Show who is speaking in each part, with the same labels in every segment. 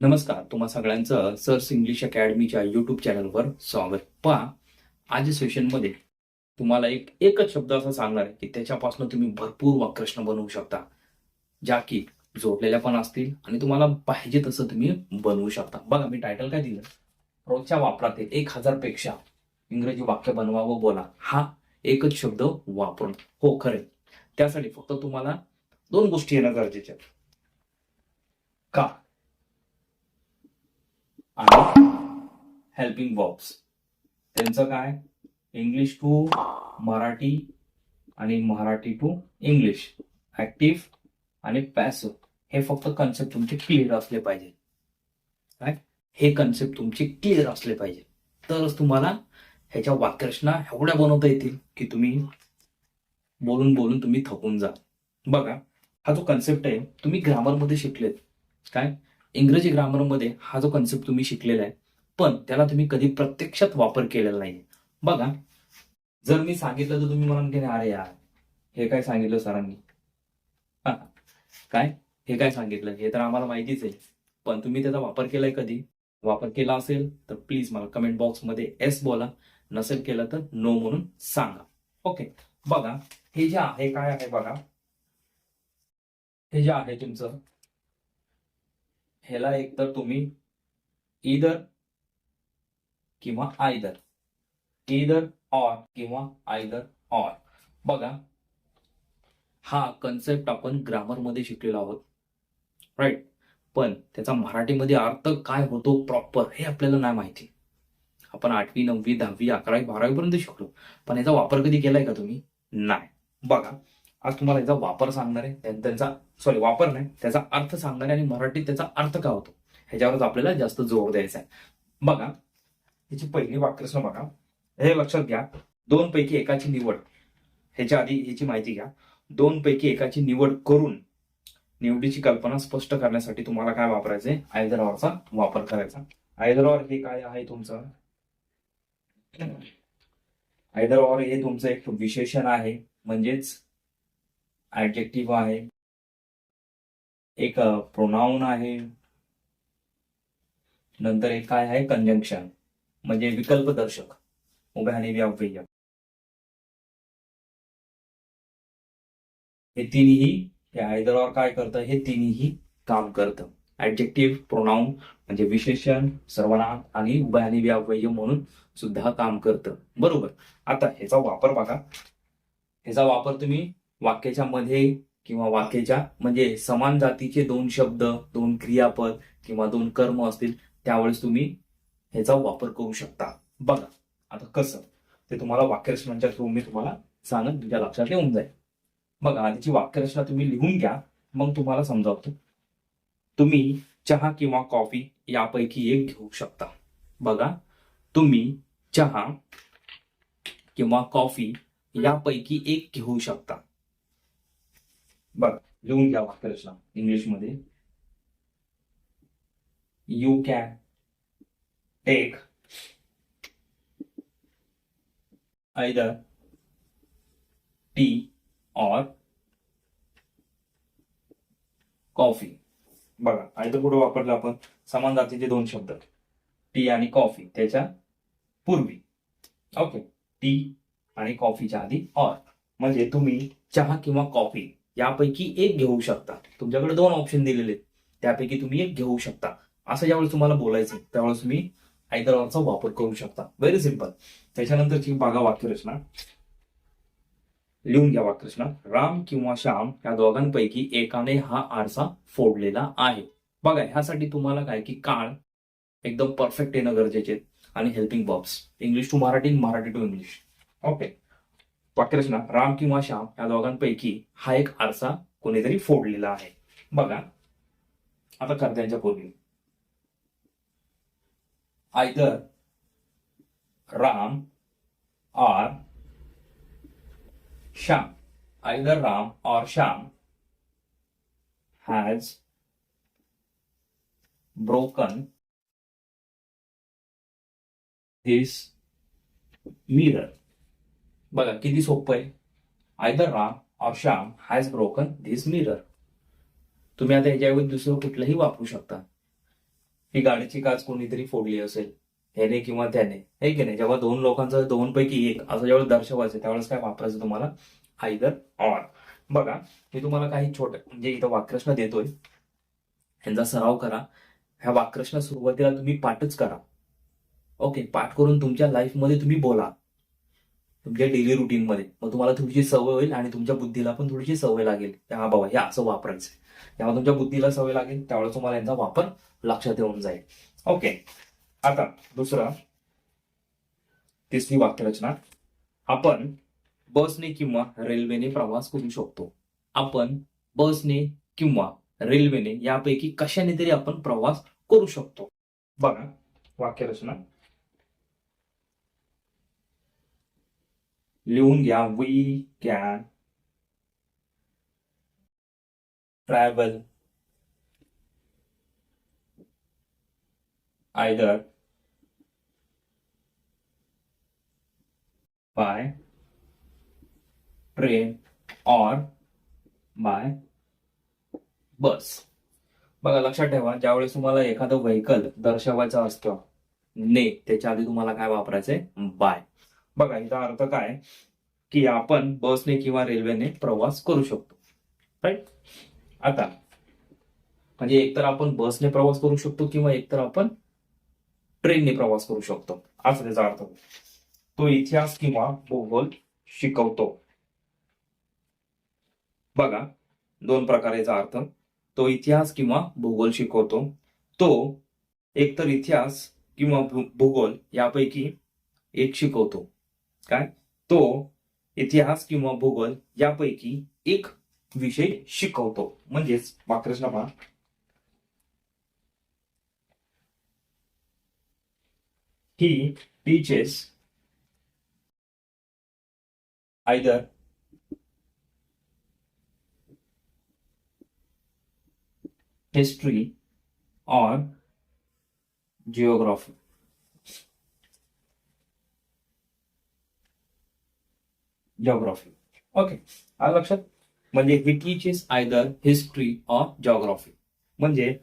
Speaker 1: नमस्कार तुम्हा सगळ्यांचं सर्स इंग्लिश अकॅडमीच्या युट्यूब चॅनलवर स्वागत. पहा आज सेशनमध्ये तुम्हाला एक एकच शब्द असा सांगणार आहे की त्याच्यापासून तुम्ही भरपूर वाक्प्रश्न बनवू शकता ज्या की जोडलेल्या पण असतील आणि तुम्हाला पाहिजे तसं तुम्ही बनवू शकता. बघा मी टायटल काय दिलं? रोजच्या वापरातील एक हजारपेक्षा इंग्रजी वाक्य बनवा व बोला. हा एकच शब्द वापरून. हो खरे त्यासाठी फक्त तुम्हाला दोन गोष्टी येणं गरजेच्या का? आणि हेल्पिंग वर्ब्स त्यांचं काय? इंग्लिश टू मराठी आणि मराठी टू इंग्लिश ऍक्टिव्ह आणि पॅसिव्ह हे फक्त कन्सेप्ट तुमचे क्लिअर असले पाहिजे. काय हे कन्सेप्ट तुमचे क्लिअर असले पाहिजे. तरच तुम्हाला ह्याच्या वाक्यरचना एवढ्या बनवता येतील की तुम्ही बोलून बोलून तुम्ही थकून जा बघा हा जो कन्सेप्ट आहे तुम्ही ग्रामरमध्ये शिकलेत. काय? इंग्रजी ग्रामरमध्ये हा जो कन्सेप्ट तुम्ही शिकलेला आहे पण त्याला तुम्ही कधी प्रत्यक्षात वापर केलेला नाही बघा जर मी सांगितलं तर तुम्ही म्हणाल की अरे यार हे काय सांगितलं सरांनी? हा, काय? हे काय सांगितलं? हे तर आम्हाला माहितीच आहे. पण तुम्ही त्याचा वापर केलाय कधी? वापर केला असेल तर प्लीज मला कमेंट बॉक्समध्ये एस बोला. नसेल केलं तर नो म्हणून सांगा. ओके बघा हे जे आहे काय आहे बघा? हे जे आहे तुमचं ह्याला एकतर तुम्ही इदर किंवा आयदर इदर ऑर किंवा आयदर ऑर बघा हा कन्सेप्ट आपण ग्रामरमध्ये शिकलेलो आहोत राईट पण त्याचा मराठीमध्ये अर्थ काय होतो प्रॉपर हे आपल्याला नाही माहिती. आपण आठवी नववी दहावी अकरावी बारावी पर्यंत शिकलो पण याचा वापर कधी केलाय का तुम्ही? नाही. बघा आज तुम्हाला याचा वापर सांगणार आहे. त्यांचा सॉरी वापर नाही त्याचा अर्थ सांगणार आहे आणि मराठीत त्याचा अर्थ काय होतो? ह्याच्यावरच आपल्याला जास्त जोर द्यायचा आहे. बघा याची पहिली वाक्यरचना बघा. हे लक्षात घ्या. दोन पैकी एकाची निवड. ह्याच्या आधी ह्याची माहिती घ्या. दोन पैकी एकाची निवड करून निवडीची कल्पना स्पष्ट करण्यासाठी तुम्हाला काय वापरायचंय? आयदरावरचा वापर करायचा. आयदरावर हे काय आहे तुमचं? आयदरावर हे तुमचं एक विशेषण आहे. म्हणजेच ऍडजेक्टिव्ह आहे. एक प्रोनाऊन आहे. नंतर एक काय आहे? कंजंक्शन म्हणजे विकल्पदर्शक उभ्या आणि व्याव्यय हे तिन्ही हे आयदर काय करतं? हे तिन्ही काम करतं. ऍडजेक्टिव्ह प्रोनाऊन म्हणजे विशेषण सर्वनाम आणि उभय आणि व्याव्यय म्हणून सुद्धा काम करतं. बरोबर. आता ह्याचा वापर बघा. ह्याचा वापर तुम्ही वाक्याच्या मध्ये किंवा वाक्याच्या म्हणजे समान जातीचे दोन शब्द दोन क्रियापद किंवा दोन कर्म असतील त्यावेळेस तुम्ही ह्याचा वापर करू शकता. बघा आता कसं? ते तुम्हाला वाक्यरचनांच्या थ्रू मी तुम्हाला सांगत तुमच्या लक्षात येऊन जाईल. बघा आधीची वाक्यरचना तुम्ही लिहून घ्या मग तुम्हाला समजावतो. तुम्ही चहा किंवा कॉफी यापैकी एक घेऊ शकता. बघा तुम्ही चहा किंवा कॉफी यापैकी एक घेऊ शकता. बघ लिहून घ्या वाक्यरचना इंग्लिशमध्ये. You can take either tea or coffee बघा आयदर कुठं वापरलं आपण? समान जातीचे दोन शब्द. टी आणि कॉफी त्याच्या पूर्वी. ओके टी आणि कॉफीच्या आधी ऑर म्हणजे तुम्ही चहा किंवा कॉफी यापैकी एक घेऊ शकता. तुमच्याकडे दोन ऑप्शन दिलेले आहेत. त्यापैकी तुम्ही एक घेऊ शकता. असं ज्यावेळेस तुम्हाला बोलायचं त्यावेळेस तुम्ही आयदर ऑरचा वापर करू शकता. व्हेरी सिंपल त्याच्यानंतरची बघा वाक्यरचना लिहून घ्या वाक्यरचना राम किंवा श्याम या दोघांपैकी एकाने हा आरसा फोडलेला आहे. बघा ह्यासाठी तुम्हाला काय की काळ एकदम परफेक्ट येणं गरजेचे आणि helping verbs English to Marathi Marathi to English okay वाक्यरचना राम किंवा श्याम या दोघांपैकी हा एक आरसा कोणीतरी फोडलेला आहे. बघा. आता कर्त्यांच्या पूर्वी either, Ram or Shyam. Either Ram or Sham has broken his mirror. बघा किती सोपं आहे. Either Ram or Shyam has broken this mirror तुम्ही आता याच्याऐवजी दुसरं कुठलंही वापरू शकता. ही गाडीची काच कोणीतरी फोडली असेल. ह्याने किंवा त्याने. हे की नाही? जेव्हा दोन लोकांचं दोन पैकी एक असं जेव्हा दर्शवायचं त्यावेळेस काय वापरायचं तुम्हाला? आयदर ऑर बघा मी तुम्हाला काही छोट म्हणजे इथं वाक्प्रश्न देतोय. ह्यांचा सराव करा. ह्या वाक्प्रश्न सुरुवातीला तुम्ही पाठच करा. ओके पाठ करून तुमच्या लाईफमध्ये तुम्ही बोला. तुमच्या डेली रुटीन मध्ये. मग तुम्हाला थोडीशी सवय होईल आणि तुमच्या बुद्धीला पण थोडीशी सवय लागेल. हा बाबा हे असं वापरायचं तेव्हा तुमच्या बुद्धीला सवय लागेल त्यावेळेस तुम्हाला यांचा वापर लक्षात येऊन जाईल. ओके आता दुसरा तिसरी वाक्यरचना. आपण बसने किंवा रेल्वेने प्रवास करू शकतो. आपण बसने किंवा रेल्वेने यापैकी कशाने तरी आपण प्रवास करू शकतो. बघा वाक्यरचना. लिहून घ्या. We can travel either by train or by bus बघा लक्षात ठेवा ज्यावेळेस तुम्हाला एखादं व्हेकल दर्शवायचं असतं ने त्याच्या आधी तुम्हाला काय वापरायचंय? बाय बघा याचा अर्थ काय? की आपण बसने किंवा रेल्वेने प्रवास करू शकतो. राईट आता म्हणजे एकतर आपण बसने प्रवास करू शकतो किंवा एकतर आपण ट्रेनने प्रवास करू शकतो. असं त्याचा अर्थ. तो इतिहास किंवा भूगोल शिकवतो. बघा दोन प्रकारेचा अर्थ. तो इतिहास किंवा भूगोल शिकवतो. तो एकतर इतिहास किंवा भूगोल यापैकी एक शिकवतो. काय? तो इतिहास किंवा भूगोल यापैकी एक विषय शिकवतो. म्हणजेच वाक्प्रश्न पहा he teaches either history or geography Geography. Okay आज लक्षात. म्हणजे he teaches either history or geography म्हणजे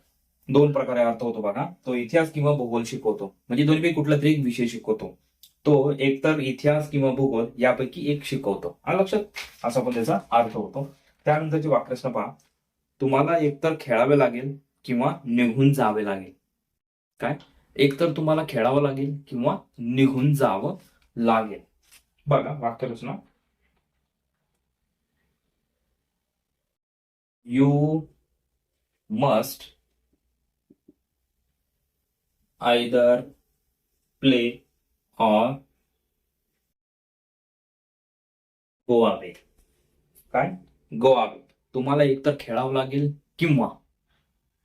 Speaker 1: दोन प्रकारे अर्थ होतो बघा. तो इतिहास किंवा भूगोल शिकवतो. म्हणजे दोन्ही कुठला तरी एक विषय शिकवतो. तो एकतर इतिहास किंवा भूगोल यापैकी एक शिकवतो. आलं लक्षात. असा पण त्याचा अर्थ होतो. त्यानंतरची वाक्यरचना पहा. तुम्हाला एकतर खेळावे लागेल किंवा निघून जावे लागेल. काय? एकतर तुम्हाला खेळावं लागेल किंवा निघून जावं लागेल. बघा वाक्यरचना. You must either play or go away काय? गो अवे तुम्हाला एकतर खेळावं लागेल किंवा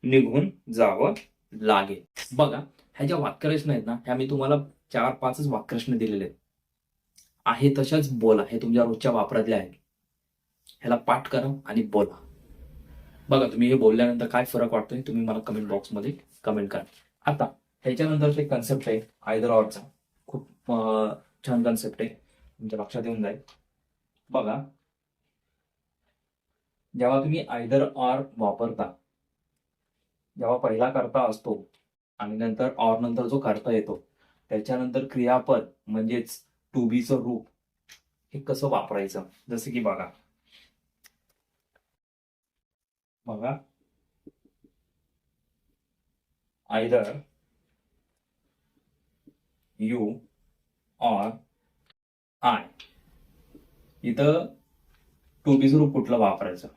Speaker 1: निघून जावं लागेल. बघा ह्या ज्या वाक्यरचना आहेत ना ह्या मी तुम्हाला चार पाचच वाक्यरचना दिलेले आहेत. आहे तशाच बोला. हे तुमच्या रोजच्या वापरातल्या आहेत. ह्याला पाठ करा आणि बोला. बघा तुम्ही हे बोलल्यानंतर काय फरक वाटतोय तुम्ही मला कमेंट बॉक्समध्ये कमेंट करा. आता ह्याच्यानंतरचा एक कन्सेप्ट आहे आयदर ऑरचा खूप छान कन्सेप्ट आहे. तुमच्या लक्षात येऊन जाईल. बघा. जेव्हा तुम्ही आयदर ऑर वापरता जेव्हा पहिला करता असतो आणि नंतर ऑर नंतर जो करता येतो त्याच्यानंतर क्रियापद म्हणजेच टू बीचं रूप हे कसं वापरायचं? जसं की बघा. बघा. आयदर यू ऑर आय इथं टू बी रूप कुठलं वापरायचं?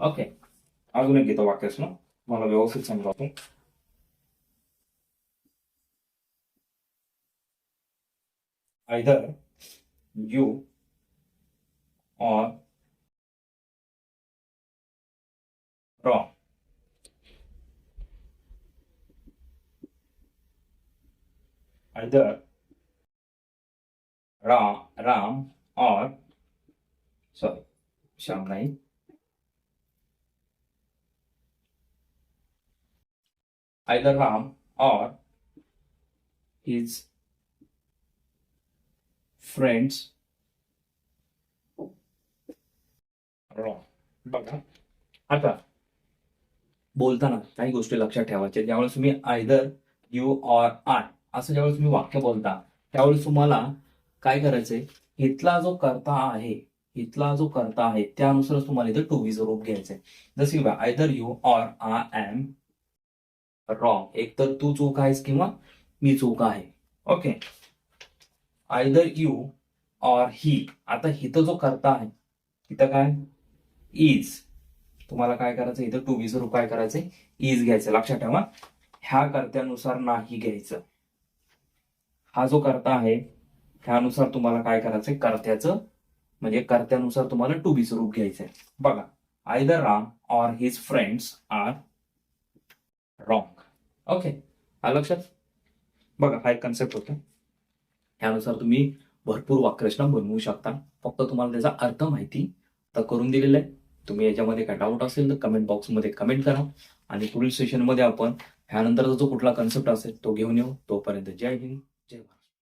Speaker 1: ओके अजून एक घेतो वाक्यच ना मला व्यवस्थित समजावतो. Either you or wrong. Either Ram, Ram or sorry, Shamnai. Either Ram or his friends wrong. But, बोलताना काही गोष्टी लक्षात ठेवायच्या. ज्यावेळेस तुम्ही आयदर यू ऑर आय असं ज्यावेळेस तुम्ही वाक्य बोलता त्यावेळेस तुम्हाला काय करायचंय? इथला जो कर्ता आहे इथला जो कर्ता आहे त्यानुसारच तुम्हाला इथं टू बीचं रूप घ्यायचंय. जसे की either you or I am wrong एक तर तू चूक आहेस किंवा मी चूक आहे. Okay either you or he आता हिथं जो करता आहे इथं काय? इज तुम्हाला काय करायचं इथं टू बी रूप काय करायचंय. इज घ्यायचं. लक्षात ठेवा. ह्या कर्त्यानुसार नाही घ्यायचं. हा जो कर्ता आहे ह्यानुसार तुम्हाला काय करायचंय? कर्त्याचं म्हणजे कर्त्यानुसार तुम्हाला टू बी स्वरूप घ्यायचंय. बघा either Ram or his friends are wrong okay हा लक्षात? बघा हा एक कन्सेप्ट होता. ह्यानुसार तुम्ही भरपूर वाक्यरचना बनवू शकता. फक्त तुम्हाला त्याचा अर्थ माहिती तर करून दिलेला आहे. तुम्ही याच्यामध्ये काय डाऊट असेल तर कमेंट बॉक्समध्ये कमेंट करा. आणि पुढील सेशनमध्ये आपण ह्यानंतरचा जो कुठला कन्सेप्ट असेल तो घेऊन येऊ. तोपर्यंत जय हिंद जय भारत.